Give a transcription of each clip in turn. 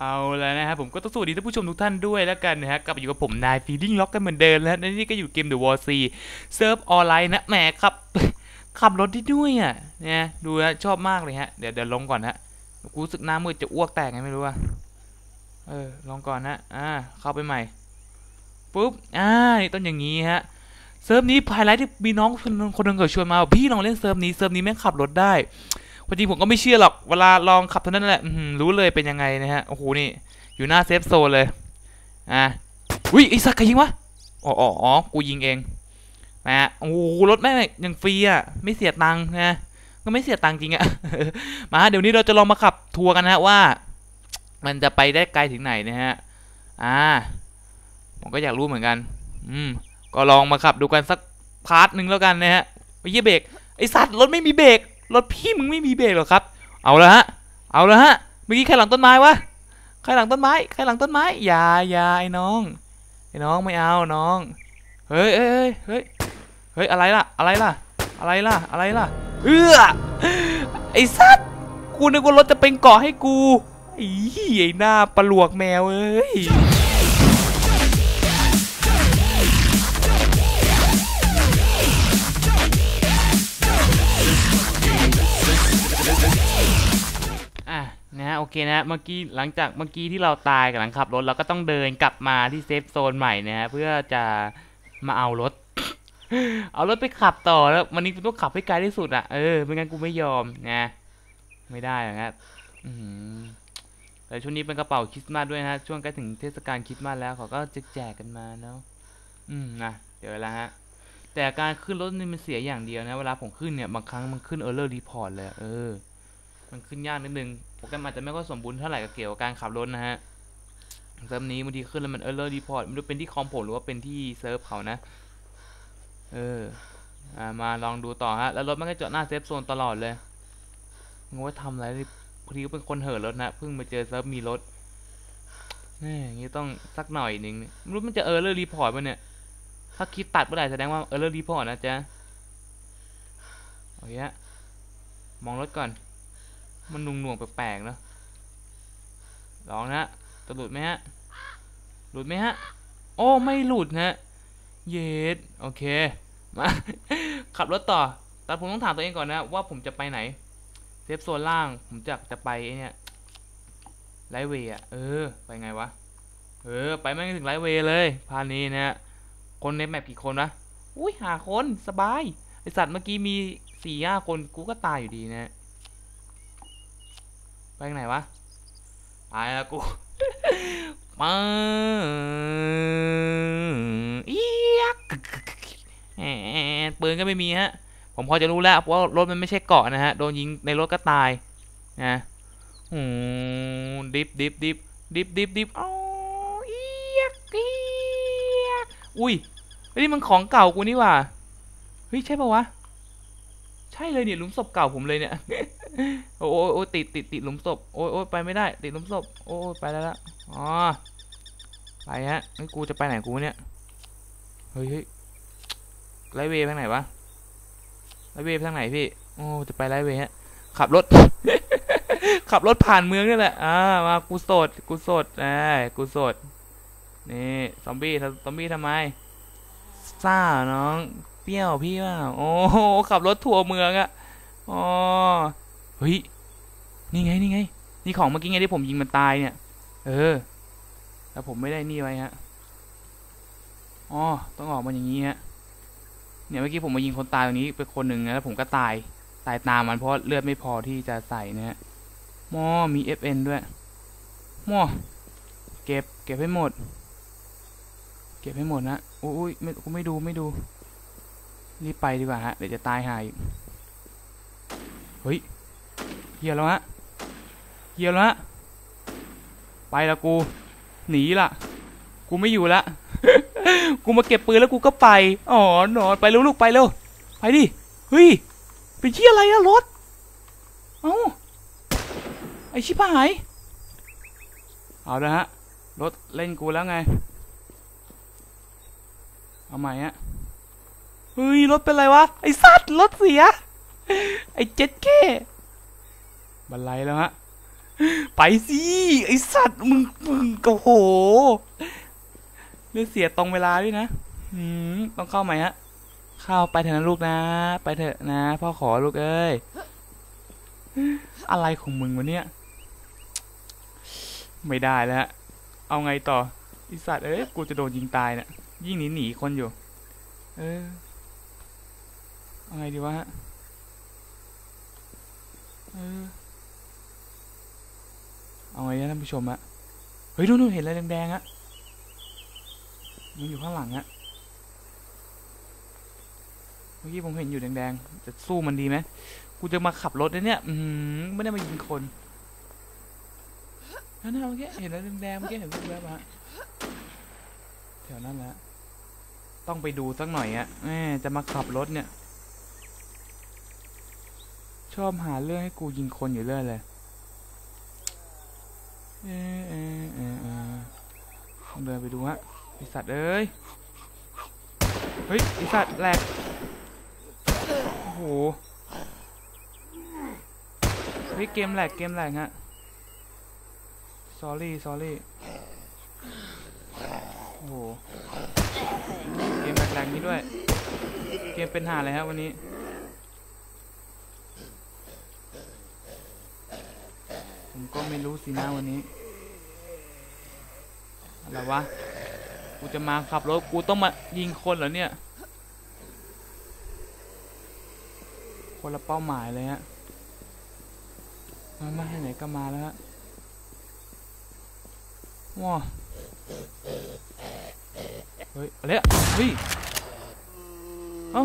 เอาแล้วนะครับผมก็ต้องสวัสดีท่านผู้ชมทุกท่านด้วยแล้วกันนะฮะกลับมาอยู่กับผมนายฟีดิ้งล็อกกันเหมือนเดิมแล้วนี่ก็อยู่เกม The War C เซิร์ฟออนไลน์นะแหมครับ ขับรถได้ด้วยอะเนี่ยดูนะชอบมากเลยฮะเดี๋ยวเดี๋ยวลงก่อนฮะกูรู้สึกหน้ามืดจะอ้วกแตกไงไม่รู้อะเออลองก่อนนะอ่าเข้าไปใหม่ปุ๊บอ่านี่ต้นอย่างนี้ฮะเซิร์ฟนี้ไฮไลท์ที่มีน้องคนนึงคนหนึงเกิดชวนมาบอกพี่ลองเล่นเซิร์ฟนี้เซิร์ฟนี้แม่งขับรถได้ จริงผมก็ไม่เชื่อหรอกเวลาลองขับเท่านั้นแหละรู้เลยเป็นยังไงนะฮะโอ้โหนี่อยู่หน้าเซฟโซนเลยอะอุ้ยไอ้สักใครยิงวะอ๋ออ๋อกูยิงเองนะฮะโอ้โหรถแม่งยังฟรีอะไม่เสียตังค์นะก็ไม่เสียตังค์จริงอะมาเดี๋ยวนี้เราจะลองมาขับทัวร์กันนะฮะว่า มันจะไปได้ไกลถึงไหนนะฮะอ่าผมก็อยากรู้เหมือนกัน อืม ก็ลองมาขับดูกันสักพาร์ทหนึ่งแล้วกันนะฮะไอ้เหี้ยเบรกไอสัตว์รถไม่มีเบรก รถพี่มึงไม่มีเบรกหรอครับ เอาละฮะ เอาละฮะ เมื่อกี้ใครหลังต้นไม้วะ ใครหลังต้นไม้ ใครหลังต้นไม้ อย่าอย่าไอ้น้อง ไอ้น้องไม่เอา น้อง เฮ้ยเฮ้ยเฮ้ย เฮ้ยอะไรล่ะ อะไรล่ะ อะไรล่ะ อะไรล่ะ เอื้อ ไอ้สัตว์ กูนึกว่ารถจะเป็นเกาะให้กูไอ้ไอ้หน้าปลวกแมวเอ้ย โอเคนะเมื่อกี้หลังจากเมื่อกี้ที่เราตายกับหลังขับรถเราก็ต้องเดินกลับมาที่เซฟโซนใหม่นะฮะเพื่อจะมาเอารถ เอารถไปขับต่อแล้ววันนี้กูต้องขับให้ไกลที่สุดอะเออไม่งั้นกูไม่ยอมนะไม่ได้อย่างนั้นอื้อหือแต่ช่วงนี้เป็นกระเป๋าคริสต์มาสด้วยนะช่วงใกล้ถึงเทศกาลคริสต์มาสแล้วเขาก็จะแจกกันมาเนาะอืมนะเดี๋ยวละฮะแต่การขึ้นรถนี่มันเสียอย่างเดียวนะ เวลาผมขึ้นเนี่ย บางครั้งมันขึ้น error report เลย เออ มันขึ้นยากนิดนึงโปรแกรมอาจจะไม่ค่อยสมบูรณ์เท่าไหร่กับเกี่ยวกับการขับรถนะฮะเซิร์ฟนี้บางทีขึ้นแล้วมัน error report ไม่รู้เป็นที่คอมผมหรือว่าเป็นที่เซิร์ฟเขานะเอออามาลองดูต่อฮะ แล้วรถมันก็จอดหน้าเซฟโซนตลอดเลยงงว่าทำอะไรพอดีก็เป็นคนเห่อรถนะ เพิ่งมาเจอเซิร์ฟมีรถแม่อย่างนี้ต้องสักหน่อยหนึงไม่รู้มันจะ error report ป่ะเนี่ย ถ้าคิดตัดเมื่อไหร่แสดงว่า error report นะจ๊ะโอเคมองรถก่อน มันนุ่งหน่วงๆแปลกๆเนอะลองนะฮะจะหลุดไหมฮะ หลุดไหมฮะ โอ้ไม่หลุดนะเยสโอเค มา ขับรถต่อ แต่ผมต้องถามตัวเองก่อนนะว่าผมจะไปไหน เซฟโซนล่าง ผมจะจะไปเนี่ยไลเวย์อะเออ ไปไงวะ เออ ไปไม่ถึงไลเวย์เลย พานี้นะฮะคนในแมปกี่คนวะอุ้ยหาคน สบาย ไอสัตว์เมื่อกี้มีสี่ห้าคน กูก็ตายอยู่ดีนะ ไปทางไหนวะไปแล้วกูมาเอียกแหมปืนก็ไม่มีฮะ ผมพอจะรู้แล้วเพราะว่ารถมันไม่ใช่เกาะนะฮะ โดนยิงในรถก็ตายนะโอ้ดิฟดิฟดิฟดิฟดิฟดิฟอ๋อเอียกเอียกอุ้ยเฮ้ยนี่มันของเก่ากูนี่หว่าเฮ้ยใช่ปะวะ ใช่เลยเนี่ยหลุมศพเก่าผมเลยเนี่ย โอ้ยโอ้ยติดติดติดหลุมศพโอ้ยโอ้ยไปไม่ได้ ติดหลุมศพโอ้ยไปแล้วละอ๋อไปฮะนี่กูจะไปไหนกูเนี่ยเฮ้ยเฮ้ยไลเวย์ไปทางไหนวะไลเวย์ไปทางไหนพี่โอ้จะไปไลเวย์ฮะขับรถ ขับรถผ่านเมืองนี่แหละอ่ามากูโสดกูโสดอ่ากูโสดนี่ซอมบี้ซอมบี้ทำไมซ่าน้องเปรี้ยวพี่ว่าโอ้ขับรถทัวร์เมืองอะอ๋อ เฮ้ย นี่ไง นี่ไง นี่ของเมื่อกี้ไงที่ผมยิงมันตายเนี่ย เออแต่ผมไม่ได้นี่ไว้ฮะ อ๋อ ต้องออกมาอย่างนี้ฮะ เนี่ยเมื่อกี้ผมมายิงคนตายตรงนี้ไปคนหนึ่งนะแล้วผมก็ตาย ตายตามมันเพราะเลือดไม่พอที่จะใส่นะฮะมอมี FN ด้วยมอเก็บ เก็บให้หมด เก็บให้หมดนะโอ้ยไม่กูไม่ดูไม่ดู รีบไปดีกว่าฮะ เดี๋ยวจะตายหายเฮ้ย ฮียแล้วฮะเฮียแล้วฮะไปละกู หนีละกูไม่อยู่ละกูมาเก็บปืนแล้วกูก็ไปอ๋อหนอนไปเร็วลูกไปเร็วไปดิเฮ้ยเป็นเฮียอะไรอะรถเอ้าไอชิบหายเอาละฮะรถเล่นกูแล้วไงเอาใหม่ฮะเฮ้ยรถเป็นไรวะไอสัตว์รถเสียไอเจ็ดแค่ บันไลแล้วฮะ ไปสิ ไอสัตว์ มึง มึงโอ้โหเลือดเสียตรงเวลาด้วยนะอืมต้องเข้าไหม่ฮะ เข้าไปเถอะนะลูกนะ ไปเถอะนะ พ่อขอลูกเอ้ย อะไรของมึงวะเนี่ย ไม่ได้แล้ว เอาไงต่อไอสัตว์ เอ้ย กูจะโดนยิงตายเนะี่ย ยิ่งหนีหนีคนอยู่ เออเอาไงดีวะเออ เอาไงนะท่านผู้ชมอะเฮ้ยนู่นเห็นอะไรแดงๆอะมันอยู่ข้างหลังอะเมื่อกี้ผมเห็นอยู่แดงๆจะสู้มันดีไหมกูจะมาขับรถนะเนี่ยอืมไม่ได้มายิงคนนั่นนะเมื่อกี้เห็นอะไรแดงๆเมื่อกี้เห็นแวบๆอะฮะแถวนั้นแหละต้องไปดูสักหน่อยอะแมจะมาขับรถเนี่ย ชอบหาเรื่องให้กูยิงคนอยู่เรื่อยเลย เออเออเออเออ ต้องเดินไปดูฮะไอสัตว์เอ้ย เฮ้ยไอสัตว์แหลก โอ้โห เฮ้ยเกมแหลกเกมแหลกฮะ sorry sorry โอ้โห เกมแหลกๆนี้ด้วย เกมเป็นหาอะไรฮะวันนี้ผมก็ไม่รู้สินะวันนี้ อะไรวะ กูจะมาขับรถกูต้องมายิงคนเหรอเนี่ย คนละเป้าหมายเลยฮะ มามาไหนก็มาแล้วฮะว้าเฮ้ยอะไรอะเฮ้ย เอ้า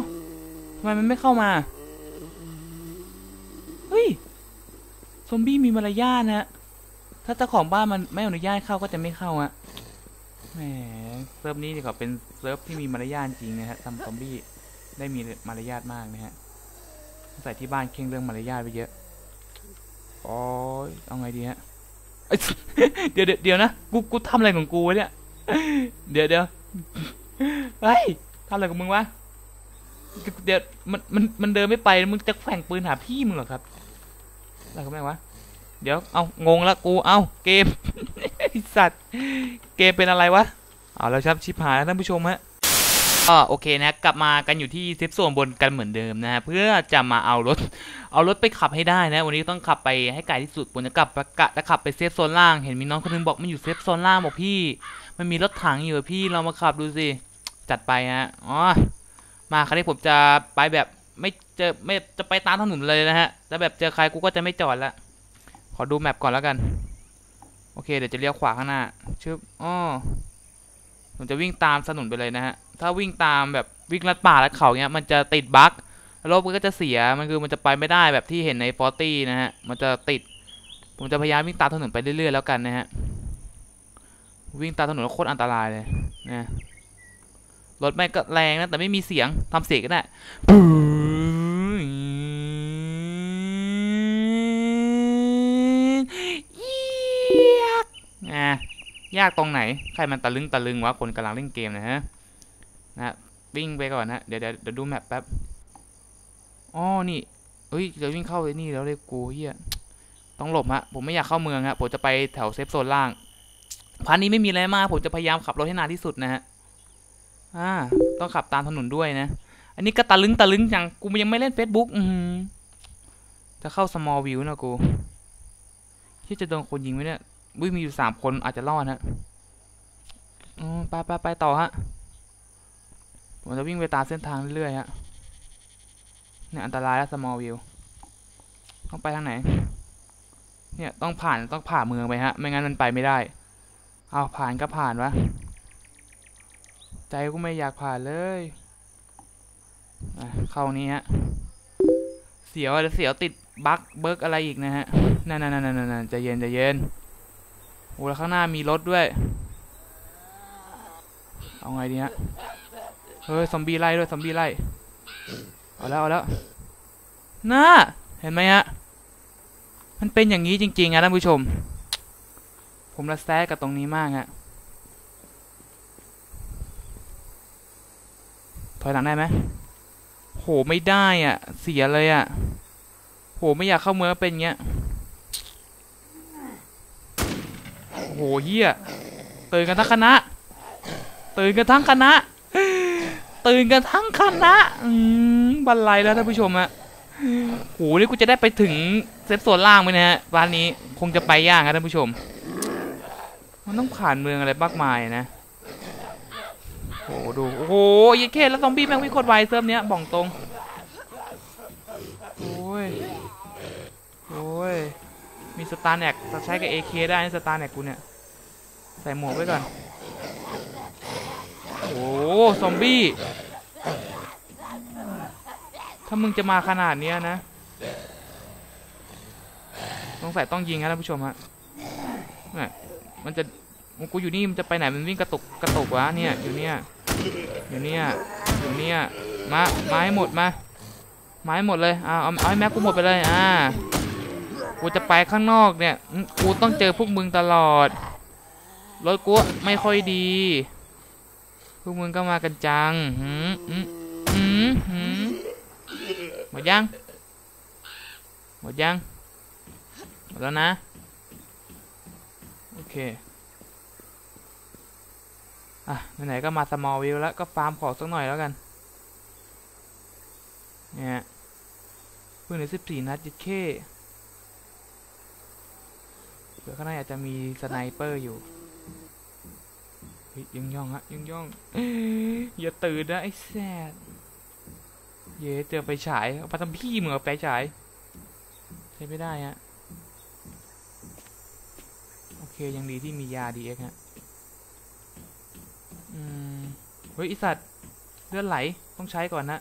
ทำไมมันไม่เข้ามา เฮ้ย ซอมบี้มีมารยาทนะฮะถ้าเจ้าของบ้านมันไม่อนุญาตเข้าก็จะไม่เข้าอะ แหมเซิร์ฟนี้นี่ก็เป็นเซิร์ฟที่มีมารยาทจริงนะฮะทำซอมบี้ได้มีมารยาทมากนะฮะใส่ที่บ้านเข่งเรื่องมารยาทไปเยอะโอ้ยเอาไงดีฮะเดี๋ยวเดี๋ยวนะกูกูทำอะไรของกูวะเนี่ย เดี๋ยวเดี๋ยวเฮ้ยทำอะไรของมึงวะเดี๋ยวมันมันมันเดินไม่ไปมึงจะแข่งปืนหาพี่มึงเหรอครับอะไรกันแม่วะเดี๋ยวเอางงละกูเอาเกม สัตว์ เกมเป็นอะไรวะ เอาแล้วครับชิบหายแล้วท่านผู้ชมฮะก็โอเคนะกลับมากันอยู่ที่เซฟโซนบนกันเหมือนเดิมนะฮะเพื่อจะมาเอารถ เอารถไปขับให้ได้นะ วันนี้ต้องขับไปให้ไกลที่สุดผมจะกลับประกะจะขับไปเซฟโซนล่างเห็นมีน้องคนนึงบอกมันอยู่เซฟโซนล่างบอกพี่ มันมีรถถังอยู่พี่เรามาขับดูสิจัดไปฮะอ๋อมาคราวนี้ผมจะไปแบบไม่เจอไม่จะไปตามถนนเลยนะฮะแล้วแบบเจอใครกูก็จะไม่จอดละขอดูแมปก่อนแล้วกัน เคเดี๋ยวจะเลี้ยวขวาข้างหน้าชึบอ้อผมจะวิ่งตามถนนไปเลยนะฮะ ถ้าวิ่งตามแบบวิ่งลัดป่าลัดเขาเงี้ยมันจะติดบั๊กรถมันก็จะเสีย มันคือมันจะไปไม่ได้แบบที่เห็นในฟอร์ตี้นะฮะ มันจะติด ผมจะพยายามวิ่งตามถนนไปเรื่อยๆแล้วกันนะฮะ วิ่งตามถนนโคตรอันตรายเลยนะ รถแม่ก็แรงนะแต่ไม่มีเสียงทำเสียงก็ได้ ยากตรงไหน ใครมันตะลึงตะลึงวะคนกำลังเล่นเกมนะฮะนะวิ่งไปก่อนนะ เดี๋ยวเดี๋ยวดูแมปแป๊บอ๋อนี่เฮ้ยเดี๋ยววิ่งเข้าไอ้นี่แล้วเลยกูเฮียต้องหลบฮะผมไม่อยากเข้าเมืองฮะผมจะไปแถวเซฟโซนล่างพันนี้ไม่มีอะไรมาก ผมจะพยายามขับรถให้นานที่สุดนะฮะอ่าต้องขับตามถนนด้วยนะ อันนี้ก็ตะลึงตะลึงจังกูยังไม่เล่น Facebook อืมจะเข้า small view นะกูที่จะโดนคนยิงไหมเนี่ย วิ่งมีอยู่สามคนอาจจะรอดฮะอไปไปไปต่อฮะ ผมจะวิ่งไปตามเส้นทางเรื่อยฮะ เนี่ยอันตรายแล้ว small view ต้องไปทางไหน เนี่ยต้องผ่านต้องผ่าเมืองไปฮะ ไม่งั้นมันไปไม่ได้ เอาผ่านก็ผ่านวะ ใจกูไม่อยากผ่านเลยเข้านี้ฮะ เสียวอะเสียวติดบั๊กเบิร์กอะไรอีกนะฮะ นั่นนั่นนั่นนั่นใจเย็นใจเย็น อ้แล้วข้างหน้ามีรถด้วย เอาไงดีฮะ เฮ้ยซอมบี้ไล่ด้วยซอมบี้ไล่ เอาแล้วเอาแล้วน่าเห็นไหมฮะ มันเป็นอย่างนี้จริงๆนะท่านผู้ชม ผมระแซะกับตรงนี้มากฮะ ถอยหลังได้ไหมโหไม่ได้อะ เสียเลยอะ โหไม่อยากเข้าเมืองเป็นเงี้ย โอ้โหเฮียตื่นกันทั้งคณะ ตื่นกันทั้งคณะ ตื่นกันทั้งคณะบันไลแล้วท่านผู้ชมอะโหนี่กูจะได้ไปถึงเซฟโซนล่างไหมนะฮะบ้านนี้คงจะไปยากครับท่านผู้ชม มันต้องผ่านเมืองอะไรมากมายนะโอ้โหดูโอ้โหยเคแล้วซอมบี้แม่งวิ่งโคตรไวเซิร์ฟเนี้ยบอกตรงโอ้ยโอ้ยมีสตาร์แน็กจะใช้กับ AK ได้นสตาร์แน็กกูเนี่ย ใส่หมวกไว้ก่อน โอ้ซอมบี้ ถ้ามึงจะมาขนาดนี้นะสงสัยต้องยิงนะท่านผู้ชมฮะนี่มันจะกูอยู่นี่มันจะไปไหนมันวิ่งกระตุกกระตุกวะเนี่ยอยู่เนี่ยอยู่เนี่ยอยู่เนี่ยมามาให้หมดมามาให้หมดเลยเอาเอาเอาให้แม็กกูหมดไปเลยอ่ากูจะไปข้างนอกเนี่ยกูต้องเจอพวกมึงตลอด รถกูไม่ค่อยดีพวกมึงก็มากันจังหืมหืมหืมหืมหมดยัง หมดยัง หมดแล้วนะ โอเค อะ ไหนๆก็มาสมอลวิวแล้วก็ฟาร์มของสักหน่อยแล้วกัน เนี่ยปืนเหลือสิบสี่นัดยัดเข้เดี๋ยวข้างในอาจจะมีสไนเปอร์อยู่ เฮ้ยยังย่องฮะยังย่องอย่าตื่นนะไอ้แซดเย้เจอไปฉายเอาไปทำพี่เหมือนไปฉายใช้ไม่ได้ฮะโอเคยังดีที่มียาดีเอ็กฮะอืมเฮ้ยไอสัตว์เลือดไหลต้องใช้ก่อนนะ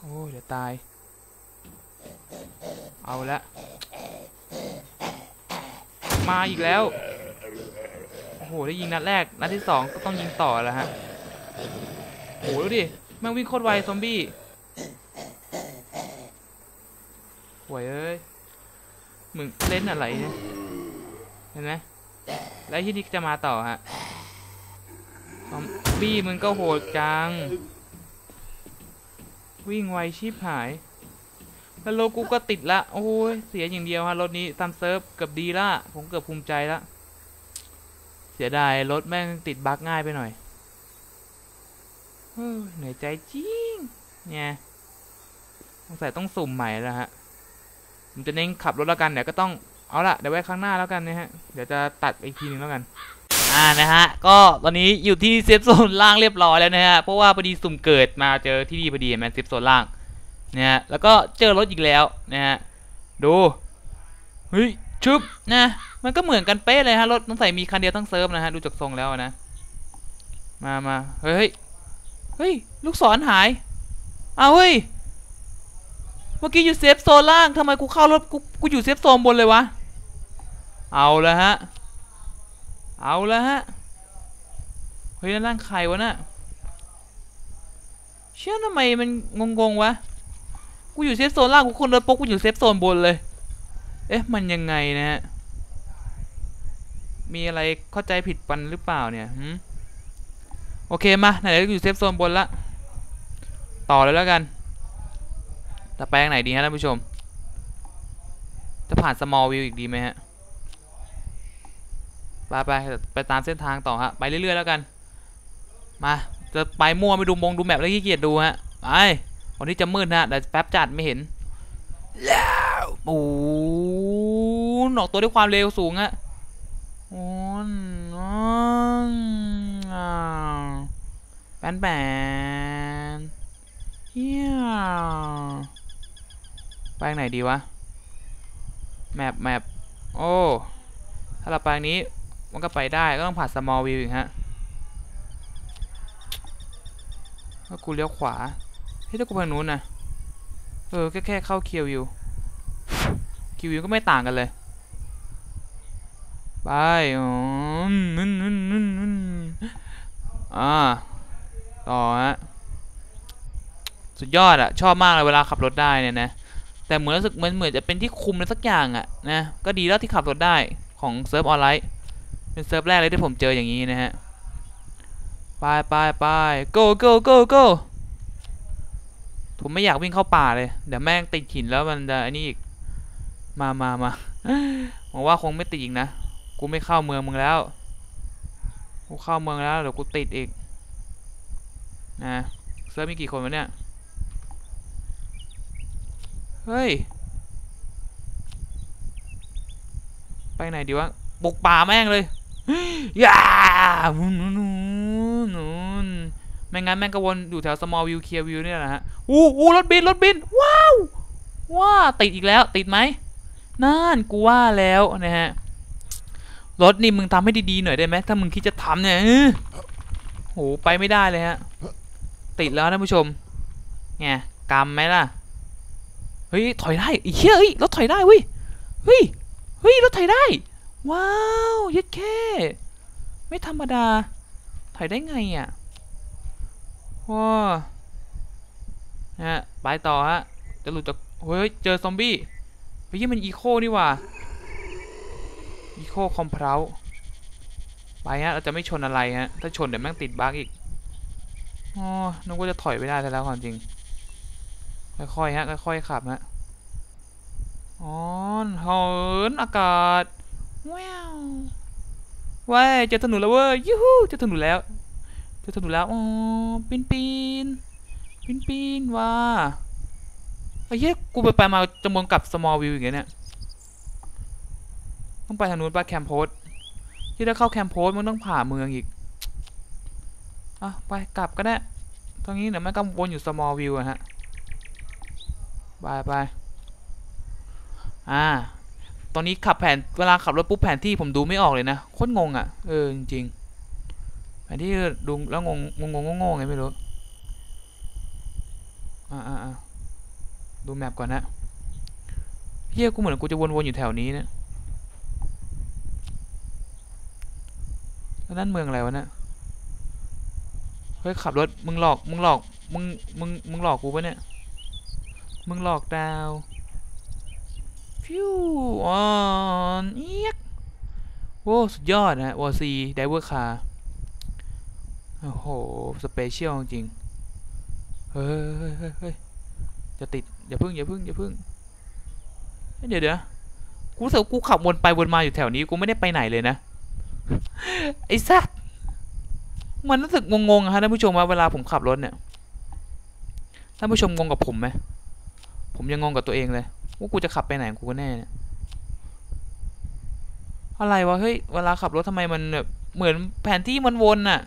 โอ้เดี๋ยวตาย เอาละมาอีกแล้ว หได้ยิงนัดแรก นัดที่สองก็ต้องยิงต่อแล้วฮะโอ้โหดูดิแม่งวิ่งโคตรไวซอมบี้ห่วยเอ้ยมึงเล่นอะไรเนี่ยเห็นไหมแล้วที่นี่จะมาต่อฮะซอมบี้มึงก็โหดจัง วิ่งไวชิบหาย แล้วรถกูก็ติดละ โอ้ย เสียอย่างเดียวฮะรถนี้ซัมเซิร์ฟเกือบดีละ ผมเกือบภูมิใจละ เสียดายรถแม่งติดบั๊กง่ายไปหน่อยเหนื่อยใจจริง เนี่ยสงสัยต้องสุ่มใหม่แล้วฮะผมจะเน้นขับรถแล้วกันเดี๋ยวก็ต้องเอาละเดี๋ยวไว้ข้างหน้าแล้วกันนะฮะ เดี๋ยวจะตัดอีกทีหนึงแล้วกัน อ่านะฮะ ก็ตอนนี้อยู่ที่เซฟโซนล่างเรียบร้อยแล้วนะฮะ เพราะว่าพอดีสุ่มเกิดมาเจอที่นี่พอดีแมนเซฟโซนล่างนะฮะ แล้วก็เจอรถอีกแล้วนะฮะ ดู เฮ้ย ชึบนะมันก็เหมือนกันเป๊ะเลยฮะรถต้องใส่มีคันเดียวทั้งเซิร์ฟนะฮะดูจากทรงแล้วนะ มามาเฮ้ยเฮ้ยลูกศรหายเอาเฮ้ยเมื่อกี้อยู่เซฟโซนล่างทำไมกูเข้ารถกูกูอยู่เซฟโซนบนเลยวะเอาละฮะเอาละฮะเฮ้ยนั่นใครวะน่ะเชื่อทำไมมันงงๆวะกูอยู่เซฟโซนล่างกูคนรถปุ๊กกูอยู่เซฟโซนบนเลย เอ๊ะ มันยังไงนะฮะ มีอะไรเข้าใจผิดปันหรือเปล่าเนี่ยโอเค มา ไหนอยู่เซฟโซนบนละ ต่อเลยแล้วกัน จะไปทางไหนดีฮะท่านผู้ชม จะผ่าน small view อีกดีไหมฮะ ไปไปไปตามเส้นทางต่อฮะ ไปเรื่อยๆแล้วกัน มา จะไปมั่วไปดูมงดูแมปแล้วขี้เกียจดูฮะ ไปวันนี้จะมืดนะเดี๋ยวแป๊บจัดไม่เห็นแล้ว โอ้โหหนอกตัวด้วยความเร็วสูงอะโอ้นแปนแปนเฮียไปไหนดีวะ แมปแมปโอ้ ถ้าเราไปนี้ มันก็ไปได้ก็ต้องผ่าน small view อีกฮะถ้ากูเลี้ยวขวา เฮ้ยถ้ากูไปนู้นนะเออ แค่แค่เข้าเคียววิวเคิวก็ไม่ต่างกันเลย ไปอ๋อนั่นนั่นนั่นนั่นอ่า ต่อฮะ สุดยอดอะชอบมากเลยเวลาขับรถได้เนี่ยนะ แต่เหมือนรู้สึกเหมือนเหมือนจะเป็นที่คุมอะไรสักอย่างอะนะ ก็ดีแล้วที่ขับรถได้ของเซิร์ฟออนไลน์ เป็นเซิร์ฟแรกเลยที่ผมเจออย่างนี้นะฮะ ไปไปไป go go go go ผมไม่อยากวิ่งเข้าป่าเลย เดี๋ยวแม่งติดหินแล้วมันจะอ้นี่อีก มามามาหวังว่าคงไม่ติดอีกนะ กูไม่เข้าเมืองมึงแล้ว กูเข้าเมืองแล้วเดี๋ยวกูติดอีก นะเซิร์ฟมีกี่คนวะเนี่ย เฮ้ย ไปไหนดีวะบุกป่าแม่งเลยย่านูนนูนนูนไม่งั้นแม่งก็วนอยู่แถว small view clear view เนี่ยแหละฮะ อู้อู้รถบิน รถบิน ว้าว ว้าติดอีกแล้ว ติดไหม นั่นกูว่าแล้วนะฮะรถนี่มึงทำให้ดีๆหน่อยได้ไหมถ้ามึงคิดจะทำเนี่ยเออโหไปไม่ได้เลยฮะติดแล้วท่านผู้ชมไงกำไหมล่ะเฮ้ยถอยได้อีเชี่ยเฮ้ยรถถอยได้เว้ยเฮ้ยเฮ้ยรถถอยได้ ว้าวยัดแค่ไม่ธรรมดาถอยได้ไงอะว้าฮะไปต่อฮะจะหลุดจากเฮ้ยเจอซอมบี้ ฮ้ยมันอีโคนี่ว่าอีโคคอมเพลาไปฮะเราจะไม่ชนอะไรฮะ ถ้าชนเดี๋ยวแม่งติดบั๊กอีกอ๋อนึกว่าจะถอยไม่ได้แล้วความจริง ค่อยๆฮะ ค่อยๆขับฮะอ๋อเหินอากาศว้าวว้ายเจอถนนแล้วเว้ยยูฮูเจอถนนแล้วเจอถนนแล้ว อ๋อปีนปีนปีนปีนว้า เหี้ยกูไปไปมาจะมองกลับ small view อย่างเงี้ยเนี่ยต้องไปทางนู้นป่ะแคมโพสที่ถ้าเข้าแคมโพสมันต้องผ่าเมืองอีกอะไปกลับก็ได้ตรงนี้เดี๋ยวมันก็วนอยู่ small view อะฮะไปไปอ่า ตอนนี้ขับแผนเวลาขับรถปุ๊บแผนที่ผมดูไม่ออกเลยนะโคตรงงอะ่ะ เออจริงๆแผนที่ดูแล้วงงงงงงงไงไม่รู้ อ่าอ่าอ่า ดูแมปก่อนนะเฮียกูเหมือนกูจะวนๆอยู่แถวนี้นะแล้วนั่นเมืองอะไรวะเนะเฮ้ยขับรถมึงหลอกมึงหลอกมึงมึงมึงหลอกกูปะเนี่ยมึงหลอกดาวฟิวออนเอียกโอ้สุดยอดนะวอซีไดเวอร์คาโอ้โห สเปเชียลจริง เฮ้ยเฮ้ยเฮ้ยจะติด อย่าพึ่งอย่าพึ่งอย่าพึ่งเดี๋ยวเดี๋ยวกูรู้สึกกูขับวนไปวนมาอยู่แถวนี้กูไม่ได้ไปไหนเลยนะไอ้สัสมันรู้สึกงงๆอะฮะท่านผู้ชมว่าเวลาผมขับรถเนี่ยท่านผู้ชมงงกับผมไหมผมยังงงกับตัวเองเลยว่ากูจะขับไปไหนกูกันแน่เนี่ยอะไรวะเฮ้ยเวลาขับรถทำไมมันแบบเหมือนแผนที่มันวนน่ะ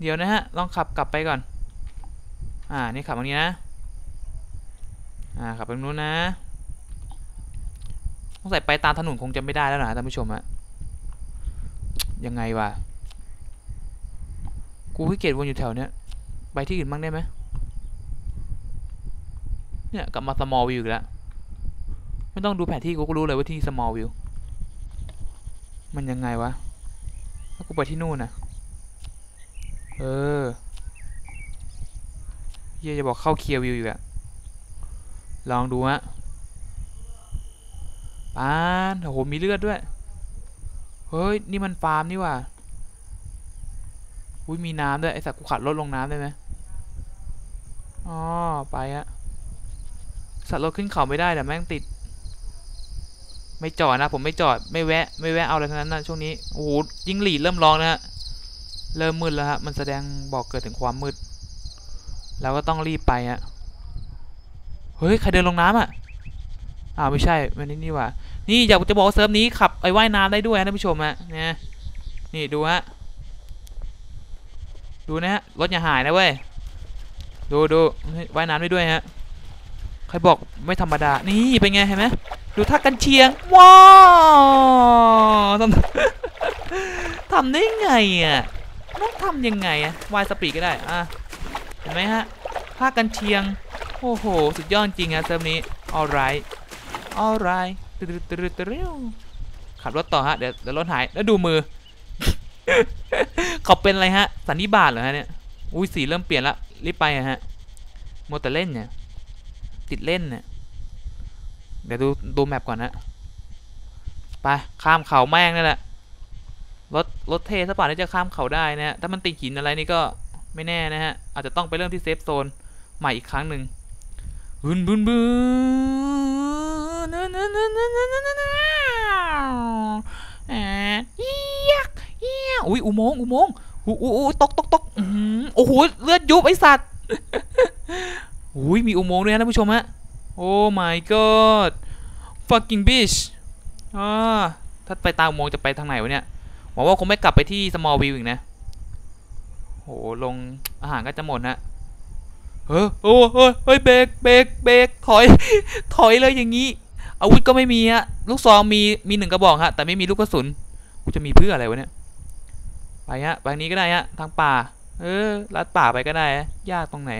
เดี๋ยวนะฮะลองขับกลับไปก่อน อ่านี่ขับตรงนี้นะ อ่าขับไปตรงนู้นนะต้องใส่ไปตามถนนคงจะไม่ได้แล้วนะท่านผู้ชมฮะยังไงวะกูขี้เกียจวนอยู่แถวเนี้ยไปที่อื่นบ้างได้ไหมเนี่ยกลับมา small view อีกแล้วไม่ต้องดูแผนที่กูก็รู้เลยว่าที่ small view มันยังไงวะถ้ากูไปที่นู่นนะเออเฮียจะบอกเข้า clear view อีกอะ ลองดูฮะปานโอ้โห มีเลือดด้วย เฮ้ย นี่มันฟาร์มนี่ว่ะอุ้ยมีน้ำด้วย ไอสัตว์กูขัดรถลงน้ำได้ไหมอ๋อ ไปฮะ สัตว์รถขึ้นเขาไม่ได้แต่แม่งติด ไม่จอดนะ ผมไม่จอด ไม่แวะ ไม่แวะเอาอะไรทั้งนั้นนะช่วงนี้ โอ้โห ยิงหลีดเริ่มร้องนะฮะ เริ่มมืดแล้วฮะ มันแสดงบอกเกิดถึงความมืด เราก็ต้องรีบไปฮะ เฮ้ย ใครเดินลงน้ำอะ อ้าวไม่ใช่มันนี่นี่ว่านี่อยากจะบอกว่าเซิร์ฟนี้ขับไอ้ว่ายน้ำได้ด้วยนะท่านผู้ชมฮะเนี่ยนี่ดูฮะ ดูนะฮะ รถอย่าหายนะเว้ย ดูดูว่ายน้ำได้ด้วยฮะ ใครบอกไม่ธรรมดา นี่เป็นไงเห็นไหมดูท่ากันเชียง ว้าวทำทำได้ไงอะต้องทำยังไงอะวายสปีดก็ได้ อะ เห็นไหมฮะท่ากันเชียง โอ้โห สุดยอดจริงอะเซิร์ฟนี้ alright alright ตึ๊ดตึ๊ดตึ๊ดขับรถต่อฮะ เดี๋ยวเดี๋ยวรถหาย แล้วดูมือ เขาเป็นอะไรฮะ สันนิบาตเหรอฮะเนี่ย อุ้ยสีเริ่มเปลี่ยนละรีบไปอะฮะโมวแต่เล่นเนี่ย ติดเล่นเนี่ย เดี๋ยวดูดูแมปก่อนนะไปข้ามเขาแม่งนี่แหละ รถรถเทสปอร์ตนี่จะข้ามเขาได้นะฮะ ถ้ามันติดหินอะไรนี่ก็ไม่แน่นะฮะ อาจจะต้องไปเริ่มที่เซฟโซนใหม่อีกครั้งหนึ่ง บึนบึนบึนนนนนนนอุ้ยอุโมงอุโมงอู้อู้ตกตกตกโอ้โหเลือดยุบไอสัตว์อุ้ยมีอุโมงด้วยนะท่านผู้ชมฮะโอ้ my god fucking bitch อ่าถ้าไปตามอุโมงจะไปทางไหนวะเนี่ยหวังว่าคงไม่กลับไปที่ small view อีกนะโหลงอาหารก็จะหมดนะ เออโอ้เฮ้ยเบรกเบรกเบรกถอย ถอยเลยอย่างนี้ อาวุธก็ไม่มีฮะ ลูกซองมี มีหนึ่งกระบอกฮะ แต่ไม่มีลูกกระสุน กูจะมีเพื่ออะไรวะเนี่ย ไปฮะไปนี้ก็ได้ฮะ ทางป่า เออ ลัดป่าไปก็ได้ฮะ ยากตรงไหน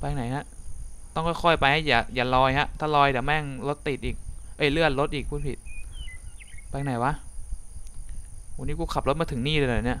ไปไหนฮะ ต้องค่อยๆไปฮะ อย่า อย่าลอยฮะ ถ้าลอยเดี๋ยวแม่งรถติดอีก เอ้ยเลื่อนรถอีกพูดผิด ไปไหนวะ วันนี้กูขับรถมาถึงนี่เลยเนี่ย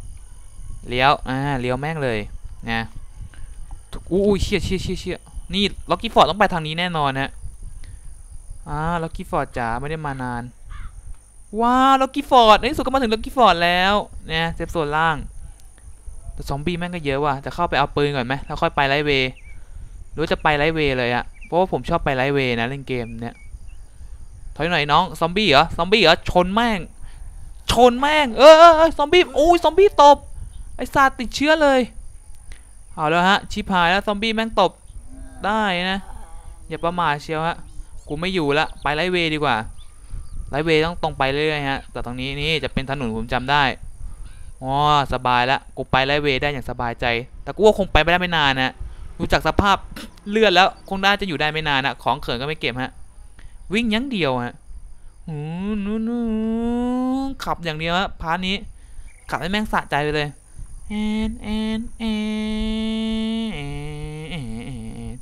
เลี้ยว อ่า เลี้ยวแม่งเลยนะอู้เชี่ยเชี่ยเชี่ยเชี่ยนี่ล็อกกี้ฟอร์ดต้องไปทางนี้แน่นอนฮะอ่าล็อกกี้ฟอร์ดจ๋าไม่ได้มานาน ว้าวล็อกกี้ฟอร์ดในที่สุดก็มาถึงล็อกกี้ฟอร์ดแล้วเนี่ยเซฟโซนล่างแต่ซอมบี้แม่งก็เยอะว่ะ จะเข้าไปเอาปืนก่อนไหมแล้วค่อยไปไลเวย์หรือจะไปไลเวย์เลยอะเพราะว่าผมชอบไปไลเวย์นะเล่นเกมเนี่ยถอยหน่อยน้องซอมบี้เหรอ ซอมบี้เหรอ ชนแม่ง ชนแม่ง เออเออเออซอมบี้ โอ้ยซอมบี้ตบ ไอ้ซาติดเชื้อเลย เอาแล้วฮะ ชิพหายแล้วซอมบี้แม่งตบได้นะ อย่าประมาทเชียวฮะ กูไม่อยู่ละ ไปไลเวดีกว่า ไลเวต้องตรงไปเรื่อยฮะ แต่ตรงนี้นี่จะเป็นถนนผมจำได้ อ๋อ สบายละ กูไปไลเวได้อย่างสบายใจ แต่กูว่าคงไปไม่ได้ไม่นานนะดูจากสภาพเลือดแล้วคงน่าจะอยู่ได้ไม่นานนะของเขินก็ไม่เก็บฮะ วิ่งยังเดียวฮะหูนู้นขับอย่างเดียวฮะพาร์ทนี้ ขับให้แม่งสะใจไปเลย แอนแอนแอนแอนแอน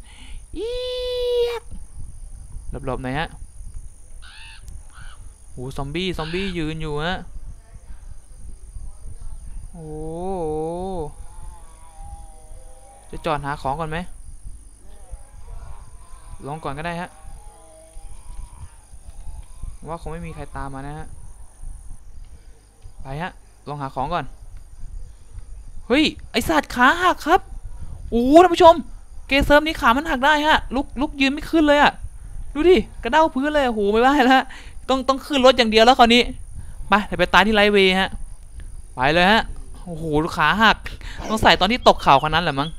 อียกหลบๆหน่อยฮะโอ้ซอมบี้ ซอมบี้ยืนอยู่ฮะ โอ้จะจอดหาของก่อนไหมลองก่อนก็ได้ฮะ ว่าคงไม่มีใครตามมานะฮะ ไปฮะ ลองหาของก่อน เฮ้ย ไอสัตว์ขาหักครับโอ้โหท่านผู้ชม เกมเซิร์ฟนี้ขามันหักได้ฮะ ลุกลุกยืนไม่ขึ้นเลยอะดูดิ กระเด้าพื้นเลยโอ้โหไม่ได้แล้วต้องต้องขึ้นรถอย่างเดียวแล้วคราวนี้ ไปเดี๋ยวไปตายที่ไลเวย์ฮะ ไปเลยฮะ โอ้โหขาหัก ต้องใส่ตอนที่ตกเข่าคนนั้นแหละมั้ง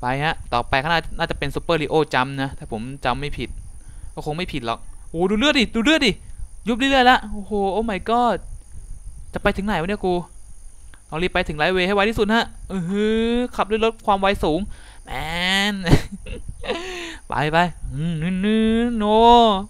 ไปฮะ ต่อไปก็น่าน่าจะเป็นซูเปอร์ลีโอจัมนะ ถ้าผมจำไม่ผิด ก็คงไม่ผิดหรอก โอ้ดูเลือดดิ ดูเลือดดิ ยุบเรื่อยๆละ โอ้โห โอ้ my god จะไปถึงไหนวะเนี่ยกู ต้องรีบไปถึงไลท์เวย์ให้ไวที่สุดฮะเออฮือขับด้วยรถความไวสูงแมนไปไปนื่นๆโน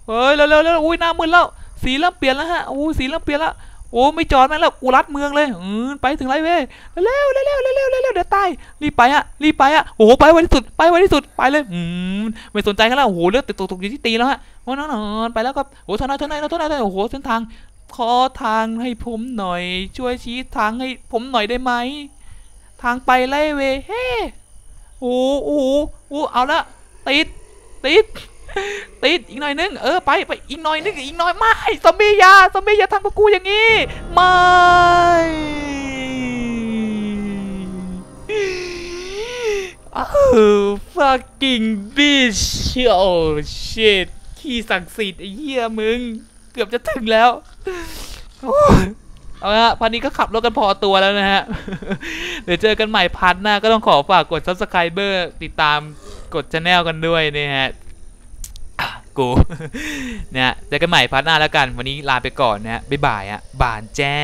เฮ้ยเร็วๆเร็วๆอุ้ยหน้ามืดแล้ว สีเริ่มเปลี่ยนแล้วฮะโอ้สีเริ่มเปลี่ยนแล้วโอ้ไม่จอดแม่งแล้วกูรัดเมืองเลยอืมไปถึงไลท์เวย์เร็วเร็วเร็วเร็วเร็วเดี๋ยวตายรีบไปฮะรีบไปฮะโอ้โหไปไวที่สุดไปไวที่สุดไปเลยอืมไม่สนใจกันแล้วโอ้โหเลือดติดตกอยู่ที่ตีแล้วฮะโอ้นอนไปแล้วครับโอ้ทนายทนายทนายโอ้โหเส้นทาง ขอทางให้ผมหน่อย ช่วยชี้ทางให้ผมหน่อยได้ไหม ทางไปไล่เวเฮ้โอ้โหโอ้โอ้เอาละติด ติด ติดอีกหน่อยนึง เออไปไปอีกหน่อยนึงอีกหน่อยไม่ซอมบี้ยาซอมบี้ยาทำกับกูอย่างนี้ไม่อ้ว fucking bitch oh shit ขี้ศักดิ์สิทธิ์ไอ้เหี้ยมึง เกือบจะถึงแล้ว เอาละพันนี้ก็ขับรถกันพอตัวแล้วนะฮะ เดี๋ยวเจอกันใหม่พันหน้าก็ต้องขอฝากกด subscriber ติดตามกดช n n e l กันด้วยนะฮะอะกูเนี่ยเจอกันใหม่พันหน้าแล้วกัน วันนี้ลาไปก่อนนะฮะบ๊ายบายอะบานแจ้